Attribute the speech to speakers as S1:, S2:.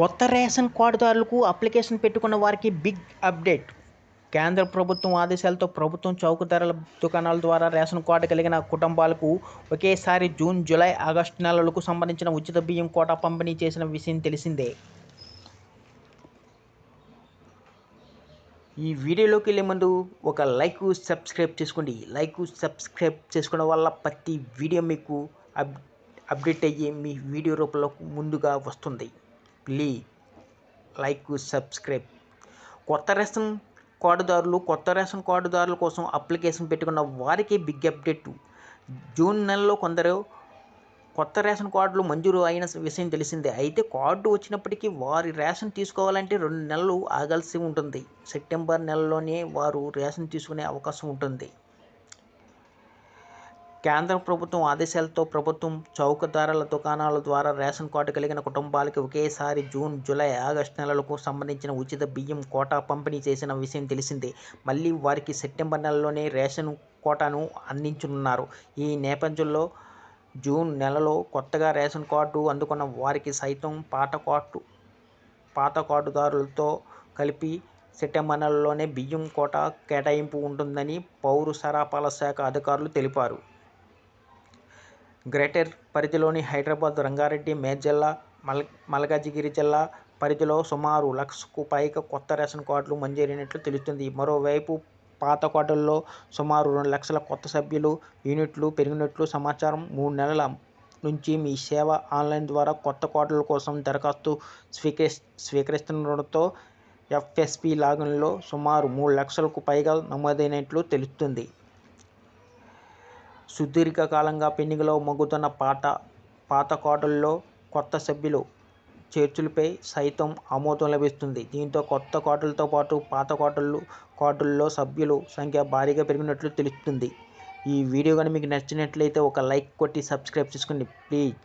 S1: కొత్త ration కార్డుదారులకు application పెట్టుకున్న వారికి బిగ్ అప్డేట్. కేంద్ర ప్రభుత్వం ఆదేశాలతో ప్రభుత్వం చౌక ధరల దుకాణాల ద్వారా రేషన్ కార్డు కలిగిన కుటుంబాలకు ఒకేసారి జూన్ జూలై ఆగస్టు నెలలకు సంబంధించిన ఉచిత బియ్యం కోటా పంపిణీ చేసిన విషయం తెలిసిందే. ఈ వీడియోలోకి వెళ్ళే ముందు ఒక లైక్ సబ్స్క్రైబ్ చేసుకోండి. లైక్ సబ్స్క్రైబ్ చేసుకోవడం వల్ల ప్రతి వీడియో మీకు అప్ అప్డేట్ అయ్యి మీ వీడియో రూపంలో ముందుగా వస్తుంది. Please like subscribe. కొత్త రేషన్ కార్డుదారులు కొత్త రేషన్ కార్డుదారుల కోసం అప్లికేషన్ పెట్టుకున్న వారికి బిగ్ అప్డేట్. జూన్ నెలలో కొందరు కొత్త రేషన్ కార్డులు మంజూరు అయిన విషయం తెలిసిందే. అయితే కార్డు వచ్చినప్పటికీ వారి రేషన్ తీసుకోవాలంటే రెండు నెలలు ఆగాల్సి ఉంటుంది. సెప్టెంబర్ నెలలోనే వారు రేషన్ తీసుకునే అవకాశం ఉంటుంది. కేంద్ర ప్రభుత్వం ఆదేశాలతో ప్రభుత్వం చౌక ధరల దుకాణాల ద్వారా రేషన్ కార్డు కలిగిన కుటుంబాలకి ఒకేసారి జూన్ జూలై ఆగస్టు నెలలకు సంబంధించిన ఉచిత బియ్యం కోటా పంపిణీ చేసిన విషయం తెలిసిందే. మళ్ళీ వారికి సెప్టెంబర్ నెలలోనే రేషన్ కోటాను అందించనున్నారు. ఈ నేపథ్యంలో జూన్ నెలలో కొత్తగా రేషన్ కార్డు అందుకున్న వారికి సైతం పాత కార్డు పాత కార్డుదారులతో కలిపి సెప్టెంబర్ నెలలోనే బియ్యం కోట కేటాయింపు ఉంటుందని పౌర సరఫరాల శాఖ అధికారులు తెలిపారు. గ్రేటర్ పరిధిలోని హైదరాబాద్ రంగారెడ్డి మేడ్చల్ల మల్ మల్కాజిగిరి జిల్లా పరిధిలో సుమారు లక్షకు పైగా కొత్త రేషన్ కార్డులు మంజూరైనట్లు తెలుస్తుంది. మరోవైపు పాత కార్డుల్లో సుమారు రెండు లక్షల కొత్త సభ్యులు యూనిట్లు పెరిగినట్లు సమాచారం మూడు నెలల నుంచి మీ సేవ ఆన్లైన్ ద్వారా కొత్త కార్డుల కోసం దరఖాస్తు స్వీకరి స్వీకరిస్తుండటంతో ఎఫ్ఎస్పి లాగిన్లో సుమారు మూడు లక్షలకు పైగా నమోదైనట్లు తెలుస్తుంది. సుదీర్ఘకాలంగా పెండింగ్లో మగ్గుతున్న పాట పాత కార్డుల్లో కొత్త సభ్యులు చేర్చులపై సైతం ఆమోదం లభిస్తుంది. దీంతో కొత్త కార్డులతో పాటు పాత కోటలు కార్డుల్లో సభ్యుల సంఖ్య భారీగా పెరిగినట్లు తెలుస్తుంది. ఈ వీడియో కానీ మీకు నచ్చినట్లయితే ఒక లైక్ కొట్టి సబ్స్క్రైబ్ చేసుకోండి ప్లీజ్.